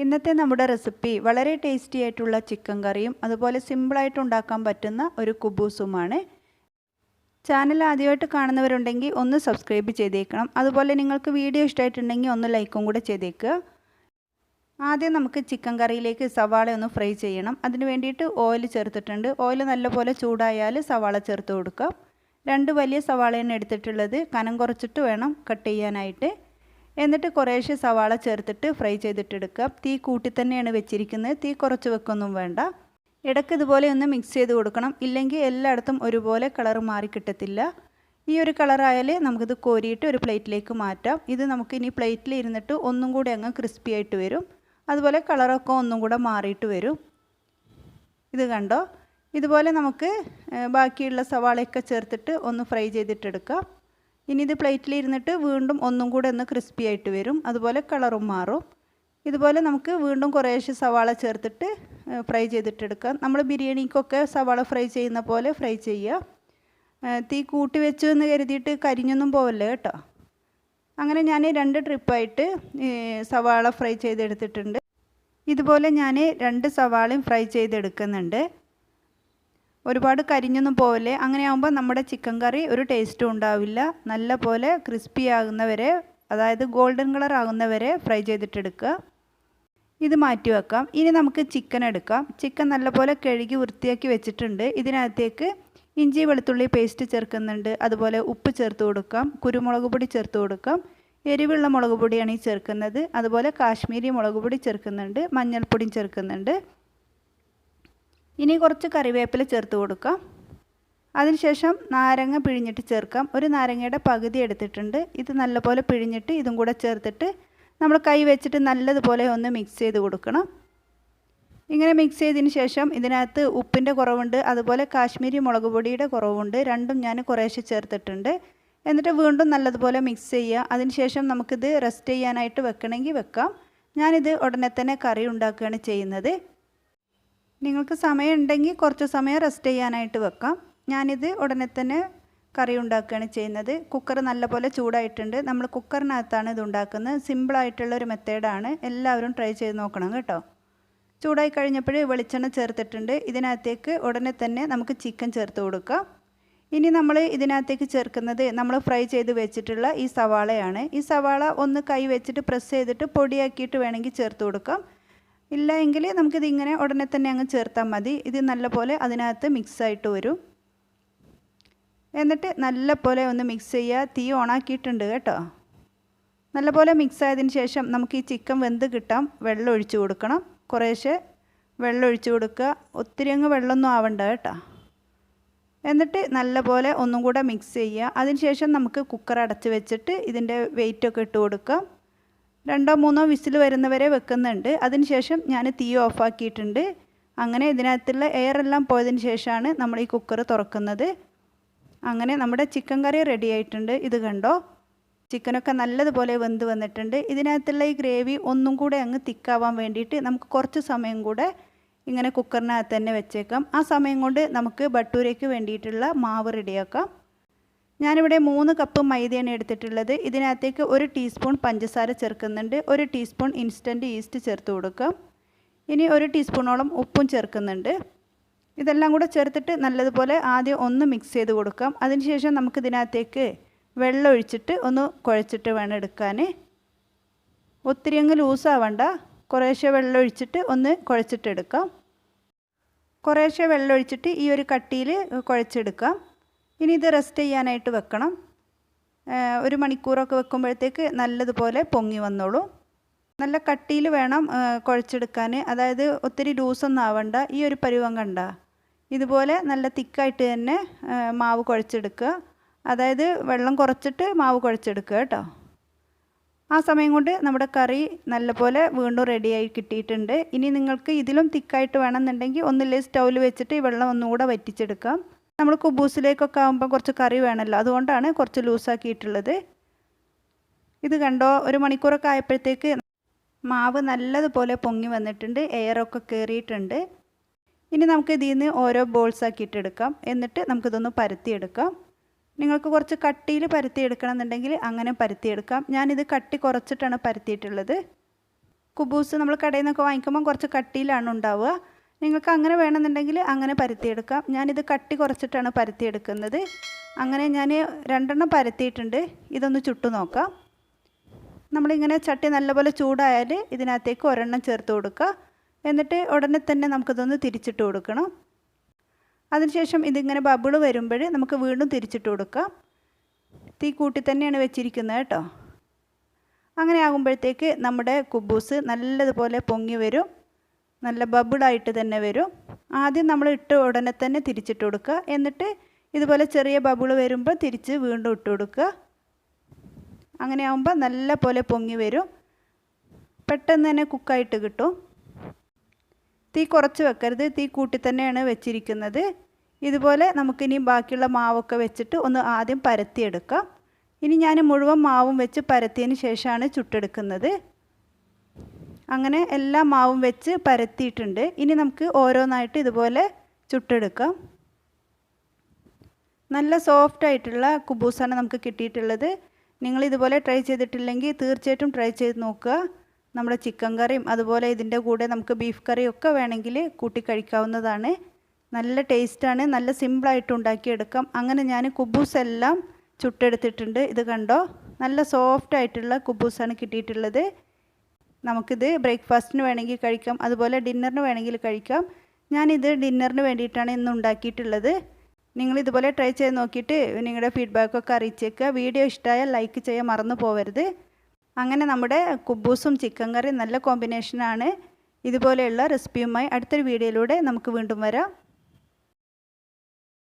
ഇന്നത്തെ നമ്മുടെ റെസിപ്പി വളരെ ടേസ്റ്റി ആയിട്ടുള്ള ചിക്കൻ കറിയും അതുപോലെ സിമ്പിളായിട്ട് ഉണ്ടാക്കാൻ പറ്റുന്ന ഒരു കുബൂസുമാണ്. ചാനൽ ആദ്യമായിട്ട് കാണുന്നവരുണ്ടെങ്കിൽ ഒന്ന് സബ്സ്ക്രൈബ് ചെയ്തേക്കണം. അതുപോലെ നിങ്ങൾക്ക് വീഡിയോ ഇഷ്ടമായിട്ടുണ്ടെങ്കിൽ ഒന്ന് ലൈക്കും കൂടെ ചെയ്തേക്കുക ആദ്യം നമുക്ക് ചിക്കൻ കറിയിലേക്ക് സവാള ഒന്ന് ഫ്രൈ ചെയ്യണം. അതിന് വേണ്ടിയിട്ട് ഓയിൽ ചേർത്തിട്ടുണ്ട്. ഓയിൽ നല്ലപോലെ ചൂടായാൽ സവാള ചേർത്ത് കൊടുക്കാം. രണ്ട് വലിയ സവാളയാണ് എടുത്തിട്ടുള്ളത്. കനം കുറച്ചിട്ട് വേണം കട്ട് ചെയ്യാനായിട്ട്. എന്നിട്ട് കുറേശ്ശെ സവാള ചേർത്തിട്ട് ഫ്രൈ ചെയ്തിട്ടെടുക്കുക. തീ കൂട്ടി തന്നെയാണ് വെച്ചിരിക്കുന്നത്. തീ കുറച്ച് വെക്കൊന്നും വേണ്ട. ഇടയ്ക്ക് ഇതുപോലെ ഒന്ന് മിക്സ് ചെയ്ത് കൊടുക്കണം. ഇല്ലെങ്കിൽ എല്ലായിടത്തും ഒരുപോലെ കളർ മാറി കിട്ടത്തില്ല. ഈ ഒരു കളറായാൽ നമുക്കിത് കോരിയിട്ട് ഒരു പ്ലേറ്റിലേക്ക് മാറ്റാം. ഇത് നമുക്ക് ഇനി പ്ലേറ്റിൽ ഇരുന്നിട്ട് ഒന്നും കൂടി അങ്ങ് ക്രിസ്പി ആയിട്ട് വരും. അതുപോലെ കളറൊക്കെ ഒന്നും കൂടെ മാറിയിട്ട് വരും. ഇത് കണ്ടോ? ഇതുപോലെ നമുക്ക് ബാക്കിയുള്ള സവാളയൊക്കെ ചേർത്തിട്ട് ഒന്ന് ഫ്രൈ ചെയ്തിട്ടെടുക്കാം. ഇനി ഇത് പ്ലേറ്റിൽ ഇരുന്നിട്ട് വീണ്ടും ഒന്നും കൂടെ ഒന്ന് ക്രിസ്പി ആയിട്ട് വരും. അതുപോലെ കളറും മാറും. ഇതുപോലെ നമുക്ക് വീണ്ടും കുറേശ്ശെ സവാള ചേർത്തിട്ട് ഫ്രൈ ചെയ്തിട്ടെടുക്കാം നമ്മൾ ബിരിയാണിക്കൊക്കെ സവാള ഫ്രൈ ചെയ്യുന്ന പോലെ ഫ്രൈ ചെയ്യുക. തീ കൂട്ടി വെച്ചു എന്ന് കരുതിയിട്ട് കരിഞ്ഞൊന്നും പോവല്ലേ കേട്ടോ? അങ്ങനെ ഞാൻ രണ്ട് ട്രിപ്പായിട്ട് സവാള ഫ്രൈ ചെയ്തെടുത്തിട്ടുണ്ട്. ഇതുപോലെ ഞാൻ രണ്ട് സവാളയും ഫ്രൈ ചെയ്തെടുക്കുന്നുണ്ട്. ഒരുപാട് കരിഞ്ഞൊന്നും പോലെ അങ്ങനെ ആകുമ്പോൾ നമ്മുടെ ചിക്കൻ കറി ഒരു ടേസ്റ്റും ഉണ്ടാവില്ല. നല്ല പോലെ ക്രിസ്പി ആകുന്നവരെ അതായത് ഗോൾഡൻ കളർ ആകുന്നവരെ ഫ്രൈ ചെയ്തിട്ടെടുക്കുക. ഇത് മാറ്റി വെക്കാം. ഇനി നമുക്ക് ചിക്കൻ എടുക്കാം. ചിക്കൻ നല്ലപോലെ കഴുകി വൃത്തിയാക്കി വെച്ചിട്ടുണ്ട്. ഇതിനകത്തേക്ക് ഇഞ്ചി വെളുത്തുള്ളി പേസ്റ്റ് ചേർക്കുന്നുണ്ട്. അതുപോലെ ഉപ്പ് ചേർത്ത് കൊടുക്കാം. കുരുമുളക് പൊടി ചേർത്ത് കൊടുക്കാം. എരിവുള്ള മുളക് പൊടിയാണ് ഈ ചേർക്കുന്നത്. അതുപോലെ കാശ്മീരി മുളക് പൊടി ചേർക്കുന്നുണ്ട്. മഞ്ഞൾപ്പൊടിയും ചേർക്കുന്നുണ്ട്. ഇനി കുറച്ച് കറിവേപ്പില ചേർത്ത് കൊടുക്കാം. അതിനുശേഷം നാരങ്ങ പിഴിഞ്ഞിട്ട് ചേർക്കാം. ഒരു നാരങ്ങയുടെ പകുതി എടുത്തിട്ടുണ്ട്. ഇത് നല്ലപോലെ പിഴിഞ്ഞിട്ട് ഇതും കൂടെ ചേർത്തിട്ട് നമ്മൾ കൈ വെച്ചിട്ട് നല്ലതുപോലെ ഒന്ന് മിക്സ് ചെയ്ത് കൊടുക്കണം. ഇങ്ങനെ മിക്സ് ചെയ്തതിന് ശേഷം ഇതിനകത്ത് ഉപ്പിന്റെ കുറവുണ്ട്. അതുപോലെ കാശ്മീരി മുളക് പൊടിയുടെ കുറവുണ്ട്. രണ്ടും ഞാൻ കുറേശ്ശെ ചേർത്തിട്ടുണ്ട്. എന്നിട്ട് വീണ്ടും നല്ലതുപോലെ മിക്സ് ചെയ്യുക. അതിനുശേഷം നമുക്കിത് റെസ്റ്റ് ചെയ്യാനായിട്ട് വെക്കണമെങ്കിൽ വെക്കാം. ഞാനിത് ഉടനെ തന്നെ കറി ഉണ്ടാക്കുകയാണ് ചെയ്യുന്നത്. നിങ്ങൾക്ക് സമയമുണ്ടെങ്കിൽ കുറച്ച് സമയം റെസ്റ്റ് ചെയ്യാനായിട്ട് വെക്കാം. ഞാനിത് ഉടനെ തന്നെ കറി ഉണ്ടാക്കുകയാണ് ചെയ്യുന്നത്. കുക്കർ നല്ലപോലെ ചൂടായിട്ടുണ്ട്. നമ്മൾ കുക്കറിനകത്താണ് ഇത് ഉണ്ടാക്കുന്നത്. സിമ്പിളായിട്ടുള്ള ഒരു മെത്തേഡാണ് എല്ലാവരും ട്രൈ ചെയ്ത് നോക്കണം കേട്ടോ. ചൂടായി കഴിഞ്ഞപ്പോൾ വെളിച്ചെണ്ണ ചേർത്തിട്ടുണ്ട്. ഇതിനകത്തേക്ക് ഉടനെ തന്നെ നമുക്ക് ചിക്കൻ ചേർത്ത് കൊടുക്കാം. ഇനി നമ്മൾ ഇതിനകത്തേക്ക് ചേർക്കുന്നത് നമ്മൾ ഫ്രൈ ചെയ്ത് വെച്ചിട്ടുള്ള ഈ സവാളയാണ്. ഈ സവാള ഒന്ന് കൈ വെച്ചിട്ട് പ്രസ് ചെയ്തിട്ട് പൊടിയാക്കിയിട്ട് വേണമെങ്കിൽ ചേർത്ത് കൊടുക്കാം. ഇല്ല എങ്കിൽ നമുക്കിത് ഇങ്ങനെ ഉടനെ തന്നെ അങ്ങ് ചേർത്താൽ മതി. ഇത് നല്ലപോലെ അതിനകത്ത് മിക്സായിട്ട് വരും. എന്നിട്ട് നല്ലപോലെ ഒന്ന് മിക്സ് ചെയ്യുക തീ ഓണാക്കിയിട്ടുണ്ട് കേട്ടോ. നല്ലപോലെ മിക്സ് ആയതിന് ശേഷം നമുക്ക് ഈ ചിക്കൻ വെന്ത് കിട്ടാം. വെള്ളം ഒഴിച്ചു കൊടുക്കണം. കുറേശ്ശെ വെള്ളം ഒഴിച്ചു കൊടുക്കുക. ഒത്തിരി അങ്ങ് വെള്ളമൊന്നും ആവണ്ട കേട്ടോ. എന്നിട്ട് നല്ലപോലെ ഒന്നും കൂടെ മിക്സ് ചെയ്യുക. അതിനുശേഷം നമുക്ക് കുക്കർ അടച്ച് വെച്ചിട്ട് ഇതിന്റെ വെയിറ്റൊക്കെ ഇട്ട് കൊടുക്കാം. രണ്ടോ മൂന്നോ വിസിൽ വരുന്നവരെ വെക്കുന്നുണ്ട്. അതിനുശേഷം ഞാൻ തീ ഓഫാക്കിയിട്ടുണ്ട് അങ്ങനെ ഇതിനകത്തുള്ള എല്ലാം പോയതിന് ശേഷമാണ് നമ്മൾ ഈ കുക്കർ തുറക്കുന്നത്. അങ്ങനെ നമ്മുടെ ചിക്കൻ കറി റെഡി ആയിട്ടുണ്ട്. ഇത് കണ്ടോ? ചിക്കനൊക്കെ നല്ലതുപോലെ വെന്ത് വന്നിട്ടുണ്ട്. ഇതിനകത്തുള്ള ഈ ഗ്രേവി ഒന്നും കൂടെ അങ്ങ് തിക്കാവാൻ വേണ്ടിയിട്ട് നമുക്ക് കുറച്ച് സമയം കൂടെ ഇങ്ങനെ കുക്കറിനകത്ത് തന്നെ വെച്ചേക്കാം. ആ സമയം കൊണ്ട് നമുക്ക് ബട്ടൂരയ്ക്ക് വേണ്ടിയിട്ടുള്ള മാവ് റെഡിയാക്കാം ഞാനിവിടെ മൂന്ന് കപ്പ് മൈദയാണ് എടുത്തിട്ടുള്ളത്. ഇതിനകത്തേക്ക് ഒരു ടീസ്പൂൺ പഞ്ചസാര ചേർക്കുന്നുണ്ട്. ഒരു ടീസ്പൂൺ ഇൻസ്റ്റന്റ് ഈസ്റ്റ് ചേർത്ത് കൊടുക്കാം ഇനി ഒരു ടീസ്പൂണോളം ഉപ്പും ചേർക്കുന്നുണ്ട്. ഇതെല്ലാം കൂടെ ചേർത്തിട്ട് നല്ലതുപോലെ ആദ്യം ഒന്ന് മിക്സ് ചെയ്ത് കൊടുക്കാം. അതിനുശേഷം നമുക്ക് ഇതിനകത്തേക്ക് വെള്ളം ഒഴിച്ചിട്ട് ഒന്ന് കുഴച്ചിട്ട് വേണം എടുക്കാൻ ഒത്തിരി അങ്ങ് ലൂസാവണ്ട കുറേശ്ശെ വെള്ളം ഒഴിച്ചിട്ട് ഒന്ന് കുഴച്ചിട്ടെടുക്കാം കുറേശ്ശെ വെള്ളം ഒഴിച്ചിട്ട് ഈ ഒരു കട്ടിയിൽ കുഴച്ചെടുക്കാം. ഇനി ഇത് റെസ്റ്റ് ചെയ്യാനായിട്ട് വെക്കണം. ഒരു മണിക്കൂറൊക്കെ വെക്കുമ്പോഴത്തേക്ക് നല്ലതുപോലെ പൊങ്ങി വന്നോളൂ. നല്ല കട്ടിയിൽ വേണം കുഴച്ചെടുക്കാൻ അതായത് ഒത്തിരി ലൂസൊന്നും ആവണ്ട. ഈ ഒരു പരുവം കണ്ട. ഇതുപോലെ നല്ല തിക്കായിട്ട് തന്നെ മാവ് കുഴച്ചെടുക്കുക. അതായത് വെള്ളം കുറച്ചിട്ട് മാവ് കുഴച്ചെടുക്കുക കേട്ടോ. ആ സമയം കൊണ്ട് നമ്മുടെ കറി നല്ലപോലെ വീണ്ടും റെഡിയായി കിട്ടിയിട്ടുണ്ട്. ഇനി നിങ്ങൾക്ക് ഇതിലും തിക്കായിട്ട് വേണമെന്നുണ്ടെങ്കിൽ ഒന്നില്ലേ സ്റ്റൗവിൽ വെച്ചിട്ട് ഈ വെള്ളം ഒന്നുകൂടെ വറ്റിച്ചെടുക്കാം. നമ്മൾ കുബൂസിലേക്കൊക്കെ ആകുമ്പോൾ കുറച്ച് കറി വേണമല്ലോ. അതുകൊണ്ടാണ് കുറച്ച് ലൂസാക്കിയിട്ടുള്ളത്. ഇത് കണ്ടോ? ഒരു മണിക്കൂറൊക്കെ ആയപ്പോഴത്തേക്ക് മാവ് നല്ലതുപോലെ പൊങ്ങി വന്നിട്ടുണ്ട്. എയറൊക്കെ കയറിയിട്ടുണ്ട്. ഇനി നമുക്ക് ഇതിൽ നിന്ന് ഓരോ ബോൾസ് ആക്കിയിട്ടെടുക്കാം എന്നിട്ട് നമുക്കിതൊന്ന് പരത്തിയെടുക്കാം. നിങ്ങൾക്ക് കുറച്ച് കട്ടിയിൽ പരത്തിയെടുക്കണം എന്നുണ്ടെങ്കിൽ അങ്ങനെ പരത്തിയെടുക്കാം. ഞാനിത് കട്ടി കുറച്ചിട്ടാണ് പരത്തിയിട്ടുള്ളത്. കുബൂസ് നമ്മൾ കടയിൽ നിന്നൊക്കെ വാങ്ങിക്കുമ്പോൾ കുറച്ച് കട്ടിയിലാണ് ഉണ്ടാവുക. നിങ്ങൾക്ക് അങ്ങനെ വേണമെന്നുണ്ടെങ്കിൽ അങ്ങനെ പരത്തിയെടുക്കാം. ഞാനിത് കട്ടി കുറച്ചിട്ടാണ് പരത്തിയെടുക്കുന്നത്. അങ്ങനെ ഞാൻ രണ്ടെണ്ണം പരത്തിയിട്ടുണ്ട്. ഇതൊന്ന് ചുട്ടു നോക്കാം. നമ്മളിങ്ങനെ ചട്ടി നല്ലപോലെ ചൂടായാൽ ഇതിനകത്തേക്ക് ഒരെണ്ണം ചേർത്ത് കൊടുക്കുക. എന്നിട്ട് ഉടനെ തന്നെ നമുക്കിതൊന്ന് തിരിച്ചിട്ട് കൊടുക്കണം. അതിനുശേഷം ഇതിങ്ങനെ ബബിൾ വരുമ്പോൾ നമുക്ക് വീണ്ടും തിരിച്ചിട്ട് കൊടുക്കാം. തീ കൂട്ടി തന്നെയാണ് വെച്ചിരിക്കുന്നത് കേട്ടോ. അങ്ങനെ ആകുമ്പോഴത്തേക്ക് നമ്മുടെ കുബൂസ് നല്ലതുപോലെ പൊങ്ങി വരും. നല്ല ബബിളായിട്ട് തന്നെ വരും. ആദ്യം നമ്മൾ ഇട്ട് ഉടനെ തന്നെ തിരിച്ചിട്ട് കൊടുക്കുക. എന്നിട്ട് ഇതുപോലെ ചെറിയ ബബിൾ വരുമ്പോൾ തിരിച്ച് വീണ്ടും ഇട്ട് കൊടുക്കുക. അങ്ങനെ ആകുമ്പോൾ നല്ല പോലെ പൊങ്ങി വരും. പെട്ടെന്ന് തന്നെ കുക്കായിട്ട് കിട്ടും. തീ കുറച്ച് വെക്കരുത്. തീ കൂട്ടി തന്നെയാണ് വെച്ചിരിക്കുന്നത്. ഇതുപോലെ നമുക്കിനി ബാക്കിയുള്ള മാവൊക്കെ വെച്ചിട്ട് ഒന്ന് ആദ്യം പരത്തിയെടുക്കാം ഇനി ഞാൻ മുഴുവൻ മാവും വെച്ച് പരത്തിയതിന് ശേഷമാണ് ചുട്ടെടുക്കുന്നത്. അങ്ങനെ എല്ലാ മാവും വെച്ച് പരത്തിയിട്ടുണ്ട്. ഇനി നമുക്ക് ഓരോന്നായിട്ട് ഇതുപോലെ ചുട്ടെടുക്കാം. നല്ല സോഫ്റ്റ് ആയിട്ടുള്ള കുബൂസാണ് നമുക്ക് കിട്ടിയിട്ടുള്ളത്. നിങ്ങൾ ഇതുപോലെ ട്രൈ ചെയ്തിട്ടില്ലെങ്കിൽ തീർച്ചയായിട്ടും ട്രൈ ചെയ്ത് നോക്കുക. നമ്മുടെ ചിക്കൻ കറിയും അതുപോലെ ഇതിന്റെ കൂടെ നമുക്ക് ബീഫ് കറിയും ഒക്കെ വേണമെങ്കിൽ കൂട്ടി കഴിക്കാവുന്നതാണ്. നല്ല ടേസ്റ്റാണ് നല്ല സിമ്പിളായിട്ട് ഉണ്ടാക്കിയെടുക്കാം. അങ്ങനെ ഞാൻ കുബൂസ് എല്ലാം ചുട്ടെടുത്തിട്ടുണ്ട്. ഇത് കണ്ടോ? നല്ല സോഫ്റ്റ് ആയിട്ടുള്ള കുബൂസാണ് കിട്ടിയിട്ടുള്ളത്. നമുക്കിത് ബ്രേക്ക്ഫാസ്റ്റിന് വേണമെങ്കിൽ കഴിക്കാം അതുപോലെ ഡിന്നറിന് വേണമെങ്കിൽ കഴിക്കാം. ഞാനിത് ഡിന്നറിന് വേണ്ടിയിട്ടാണ് ഇന്ന് ഉണ്ടാക്കിയിട്ടുള്ളത്. നിങ്ങൾ ഇതുപോലെ ട്രൈ ചെയ്ത് നോക്കിയിട്ട് നിങ്ങളുടെ ഫീഡ്ബാക്കൊക്കെ അറിയിച്ചേക്കുക. വീഡിയോ ഇഷ്ടമായാൽ ലൈക്ക് ചെയ്യാൻ മറന്നു പോകരുത് അങ്ങനെ നമ്മുടെ കുബൂസും ചിക്കൻ കറിയും നല്ല കോമ്പിനേഷനാണ്. ഇതുപോലെയുള്ള റെസിപ്പിയുമായി അടുത്തൊരു വീഡിയോയിലൂടെ നമുക്ക് വീണ്ടും വരാം.